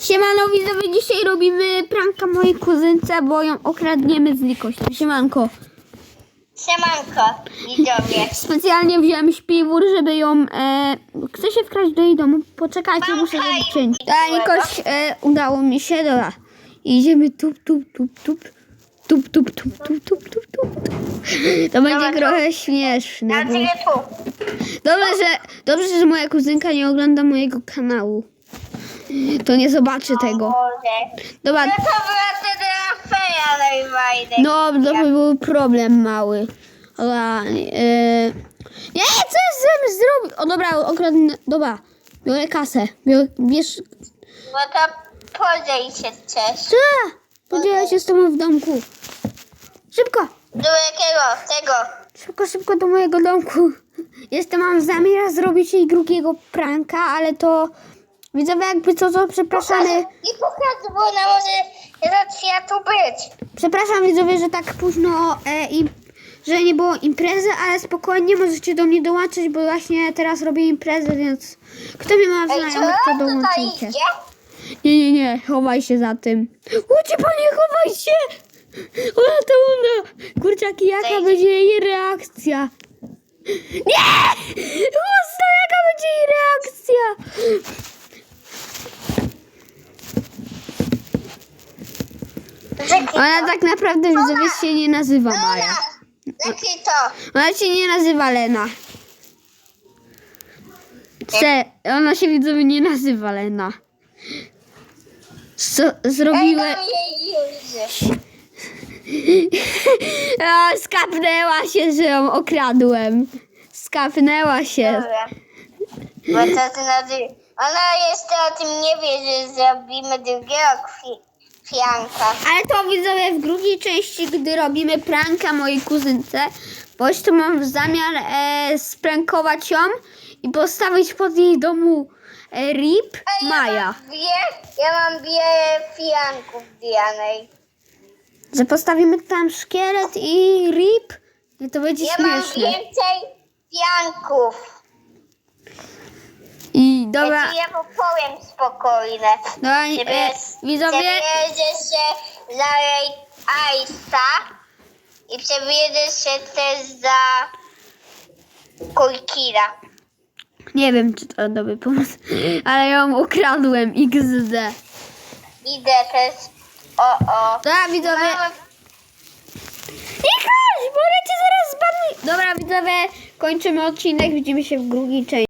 Siemano widzowie, dzisiaj robimy pranka mojej kuzynce, bo ją okradniemy z likością. Siemanko. Siemanko, widzowie. Specjalnie wziąłem śpiwór, żeby ją... E, chcę się wkraść do jej domu. Poczekajcie, muszę zrobić cięć. A Nikoś, e, udało mi się, dobra. Idziemy tup, tup, tup, tup. Tup, tup, tup, tup, tup, tup, tup. To będzie trochę śmieszne. Ja Bo... ciebie tu. Dobrze, że, dobrze, że moja kuzynka nie ogląda mojego kanału. To nie zobaczy tego. Dobra, No to była wtedy afera no to by był problem mały. Dobra, e, nie, co ja z tym zrobił? O dobra, okradnę, dobra, biorę kasę. Biorę, bierz, No to podziel się też. co? Podzielę się z tobą w domku. Szybko, Do jakiego? Tego. szybko, szybko do mojego domku. Jestem, mam zamiar zrobić jej drugiego pranka, ale to... Widzowie, jakby co, co, przepraszamy. I pokaż, bo ona może racja tu być. Przepraszam widzowie, że tak późno e, i że nie było imprezy, ale spokojnie możecie do mnie dołączyć, bo właśnie teraz robię imprezę, więc kto mnie ma Ej, co znajomych, to tutaj dołączycie. idzie? Nie, nie, nie, chowaj się za tym. Łucie panie, chowaj się! Ona to ona! Kurczaki, jaka Zejdź. będzie jej reakcja? Nie! Chłosto, jaka będzie jej reakcja? Ona tak naprawdę widzowie się nie nazywa Maja. Jaki to? Ona się nie nazywa Lena. Se, ona się widzowie nie nazywa Lena. Co, zrobiłem... dam jej już. O, skapnęła się, że ją okradłem. Skapnęła się. Dobra. Bo to znaczy, ona jeszcze o tym nie wie, że zrobimy drugiego kwi, kwianka. Ale to widzowie w drugiej części, gdy robimy pranka mojej kuzynce, bo jeszcze mam zamiar e, sprankować ją i postawić pod jej domu e, RIP Ej, Maja. Ja mam dwie, ja mam dwie fianków Dianej. Że postawimy tam szkielet i RIP, i to będzie Ja mam śmieszne. więcej fianków. Ja dobra, ci je powiem spokojne. dobra Żeby, e, widzowie, Przebierzesz się za jej Aista i przebierzesz się też za Kulkira. nie wiem czy to dobry pomysł, ale ją ukradłem XD. Idę też. O, o. Dobra widzowie, Mamy nie chodź, bo ja cię zaraz zbanuję. Dobra widzowie, kończymy odcinek, widzimy się w drugiej części.